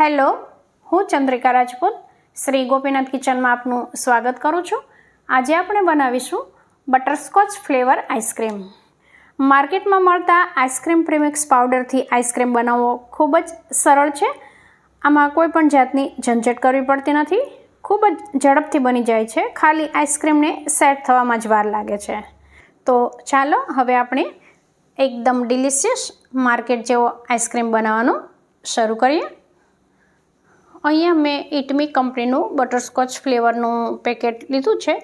Hello, હું ચંદ્રિકા રાજપૂત, શ્રી ગોપીનાથ કિચનમાં આપનું સ્વાગત કરું છું. આજે આપણે બનાવીશું બટરસ્કોચ ફ્લેવર આઈસ્ક્રીમ. માર્કેટમાં મળતા આઈસ્ક્રીમ પ્રીમિક્સ પાવડરથી આઈસ્ક્રીમ બનાવવો ખૂબ જ સરળ છે. આમાં કોઈ પણ જાતની ઝંઝટ કરવી પડતી નથી. ખૂબ જ ઝડપથી બની જાય છે. ખાલી આઈસ્ક્રીમને સેટ થવામાં જ વાર લાગે છે. તો ચાલો, હવે આપણે એકદમ ડિલિશિયસ માર્કેટ જેવો આઈસ્ક્રીમ બનાવવાનું શરૂ કરીએ. અહીંયા મેં ઇટમી કંપનીનું બટરસ્કોચ ફ્લેવરનું પેકેટ લીધું છે.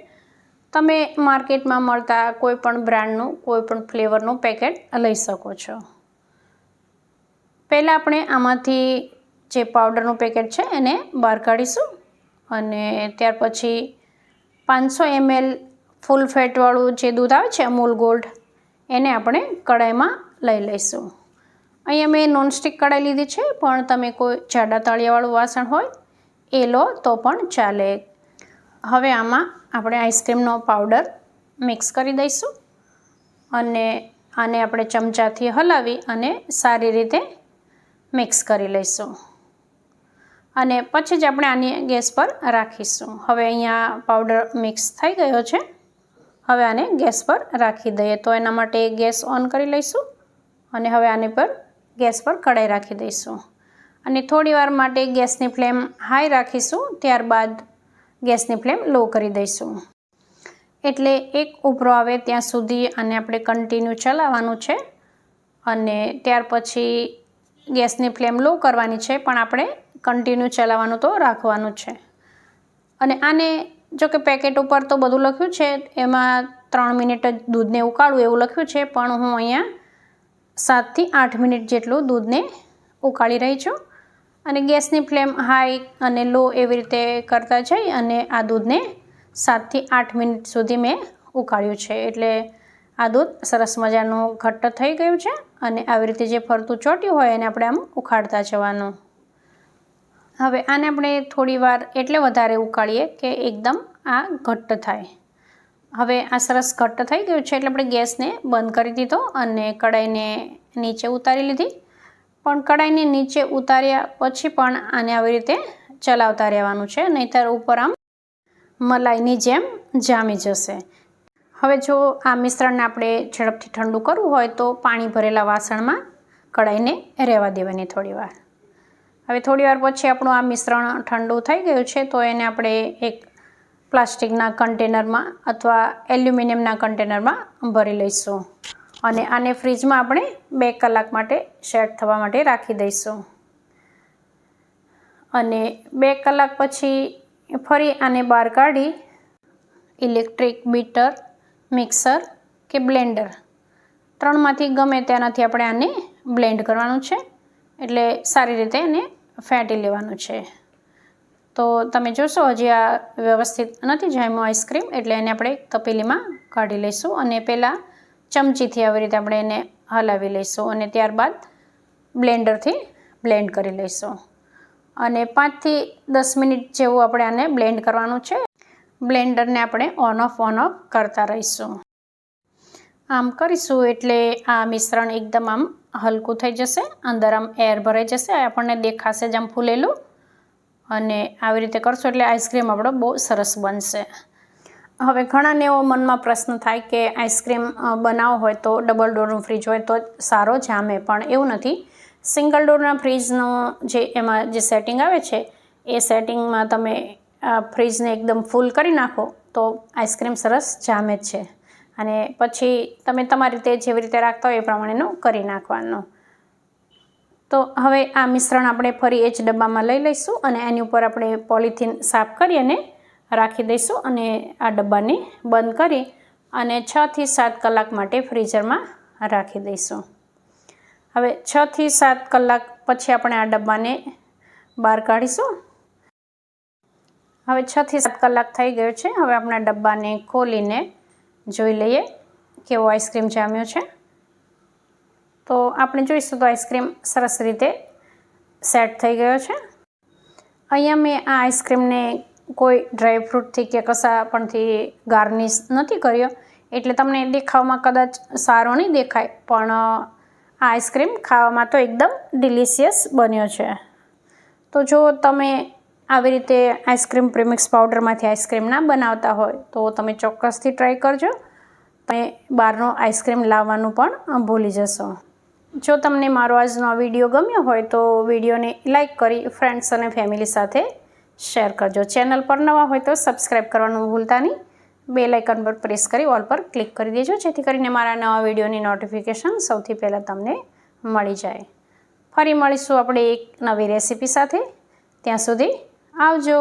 તમે માર્કેટમાં મળતા કોઈ પણ બ્રાન્ડનું, કોઈ પણ ફ્લેવરનું પેકેટ લઈ શકો છો. પહેલાં આપણે આમાંથી જે પાવડરનું પેકેટ છે એને બહાર કાઢીશું અને ત્યાર પછી પાંચસો એમએલ ફૂલ ફેટવાળું જે દૂધ આવે છે, અમૂલ ગોલ્ડ, એને આપણે કડાઈમાં લઈ લઈશું. અહીંયા મેં નોનસ્ટિક કઢાઈ લીધી છે, પણ તમે કોઈ જાડા તળિયાવાળું વાસણ હોય, એ લો તો પણ ચાલે. હવે આમાં આપણે આઈસ્ક્રીમનો પાવડર મિક્સ કરી દઈશું અને આને આપણે ચમચાથી હલાવી અને સારી રીતે મિક્સ કરી લઈશું. અને પછી જ આપણે આને ગેસ પર રાખીશું. હવે અહીંયા પાવડર મિક્સ થઈ ગયો છે, હવે આને ગેસ પર રાખી દઈએ. તો એના માટે ગેસ ઓન કરી લઈશું અને હવે આની પર ગેસ પર કઢાઈ રાખી દઈશું. અને થોડીવાર માટે ગેસની ફ્લેમ હાઈ રાખીશું, ત્યારબાદ ગેસની ફ્લેમ લો કરી દઈશું. એટલે એક ઉભરો આવે ત્યાં સુધી આને આપણે કન્ટિન્યુ ચલાવવાનું છે. અને ત્યાર પછી ગેસની ફ્લેમ લો કરવાની છે, પણ આપણે કન્ટિન્યુ ચલાવવાનું તો રાખવાનું છે. અને આને જો કે પેકેટ ઉપર તો બધું લખ્યું છે, એમાં ત્રણ મિનિટ જ દૂધને ઉકાળવું એવું લખ્યું છે, પણ હું અહીંયા સાતથી આઠ મિનિટ જેટલું દૂધને ઉકાળી રહી છું અને ગેસની ફ્લેમ હાઈ અને લો એવી રીતે કરતા જઈ અને આ દૂધને સાતથી આઠ મિનિટ સુધી મેં ઉકાળ્યું છે. એટલે આ દૂધ સરસ મજાનું ઘટ્ટ થઈ ગયું છે અને આવી રીતે જે ફરતું ચોટ્યું હોય એને આપણે આમ ઉખાડતા જવાનું. હવે આને આપણે થોડી વાર એટલે વધારે ઉકાળીએ કે એકદમ આ ઘટ્ટ થાય. હવે આ સરસ ઘટ્ટ થઈ ગયું છે એટલે આપણે ગેસને બંધ કરી દીધો અને કડાઈને નીચે ઉતારી લીધી. પણ કડાઈને નીચે ઉતાર્યા પછી પણ આને આવી રીતે ચલાવતા રહેવાનું છે, નહીંતર ઉપર આમ મલાઈની જેમ જામી જશે. હવે જો આ મિશ્રણને આપણે ઝડપથી ઠંડુ કરવું હોય તો પાણી ભરેલા વાસણમાં કડાઈને રહેવા દેવાની થોડીવાર હવે થોડીવાર પછી આપણું આ મિશ્રણ ઠંડુ થઈ ગયું છે તો એને આપણે એક પ્લાસ્ટિકના કન્ટેનરમાં અથવા એલ્યુમિનિયમના કન્ટેનરમાં ભરી લઈશું. અને આને ફ્રીજમાં આપણે બે કલાક માટે સેટ થવા માટે રાખી દઈશું. અને બે કલાક પછી ફરી આને બહાર કાઢી ઇલેક્ટ્રિક બીટર, મિક્સર કે બ્લેન્ડર. ત્રણમાંથી ગમે તેનાથી આપણે આને બ્લેન્ડ કરવાનું છે. એટલે સારી રીતે એને ફેંટી લેવાનું છે. તો તમે જોશો, હજી આ વ્યવસ્થિત નથી જામ્યું આઈસ્ક્રીમ એટલે એને આપણે તપેલીમાં કાઢી લઈશું અને પહેલાં ચમચીથી આવી રીતે આપણે એને હલાવી લઈશું અને ત્યારબાદ બ્લેન્ડરથી બ્લેન્ડ કરી લઈશું. અને પાંચથી દસ મિનિટ જેવું આપણે આને બ્લેન્ડ કરવાનું છે. બ્લેન્ડરને આપણે ઓન ઓફ ઓન ઓફ કરતા રહીશું. આમ કરીશું એટલે આ મિશ્રણ એકદમ આમ હલકું થઈ જશે, અંદર આમ એર ભરાઈ જશે, આપણને દેખાશે જ આમ ફૂલેલું. અને આવી રીતે કરશો એટલે આઈસ્ક્રીમ આપણો બહુ સરસ બનશે. હવે ઘણાને એવો મનમાં પ્રશ્ન થાય કે આઈસ્ક્રીમ બનાવવો હોય તો ડબલ ડોરનું ફ્રીજ હોય તો સારો જામે, પણ એવું નથી. સિંગલ ડોરના ફ્રીજનો જે એમાં જે સેટિંગ આવે છે, એ સેટિંગમાં તમે ફ્રીજને એકદમ ફૂલ કરી નાખો તો આઈસ્ક્રીમ સરસ જામે જ છે. અને પછી તમે તમારી રીતે જેવી રીતે રાખતા હોય એ પ્રમાણેનું કરી નાખવાનું. તો હવે આ મિશ્રણ આપણે ફરી એ જ ડબ્બામાં લઈ લઈશું અને એની ઉપર આપણે પોલિથીન સાફ કરી અને રાખી દઈશું અને આ ડબ્બાને બંધ કરી અને છથી સાત કલાક માટે ફ્રીઝરમાં રાખી દઈશું. હવે છથી સાત કલાક પછી આપણે આ ડબ્બાને બહાર કાઢીશું. હવે છથી સાત કલાક થઈ ગયો છે. હવે આપણા ડબ્બાને ખોલીને જોઈ લઈએ કેવો આઈસ્ક્રીમ જામ્યો છે. તો આપણે જોઈશું તો આઈસ્ક્રીમ સરસ રીતે સેટ થઈ ગયો છે. અહીંયા મેં આ આઈસ્ક્રીમને કોઈ ડ્રાયફ્રૂટથી કે કશા પણથી ગાર્નિશ નથી કર્યો, એટલે તમને દેખાવમાં કદાચ સારો નહીં દેખાય, પણ આ આઈસ્ક્રીમ ખાવામાં તો એકદમ ડિલિશિયસ બન્યો છે. તો જો તમે આવી રીતે આઈસ્ક્રીમ પ્રીમિક્સ પાવડરમાંથી આઈસ્ક્રીમ ના બનાવતા હોય, તો તમે ચોક્કસથી ટ્રાય કરજો. તમે બહારનો આઈસ્ક્રીમ લાવવાનું પણ ભૂલી જશો. જો તમને મારો આજનો આ વીડિયો ગમ્યો હોય તો વિડીયોને લાઇક કરી ફ્રેન્ડ્સ અને ફેમિલી સાથે શેર કરજો. ચેનલ પર નવા હોય તો સબસ્ક્રાઈબ કરવાનું ભૂલતા નહીં. બે લાઇકન પર પ્રેસ કરી ઓલ પર ક્લિક કરી દેજો, જેથી કરીને મારા નવા વિડીયોની નોટિફિકેશન સૌથી પહેલાં તમને મળી જાય. ફરી મળીશું આપણે એક નવી રેસીપી સાથે. ત્યાં સુધી આવજો.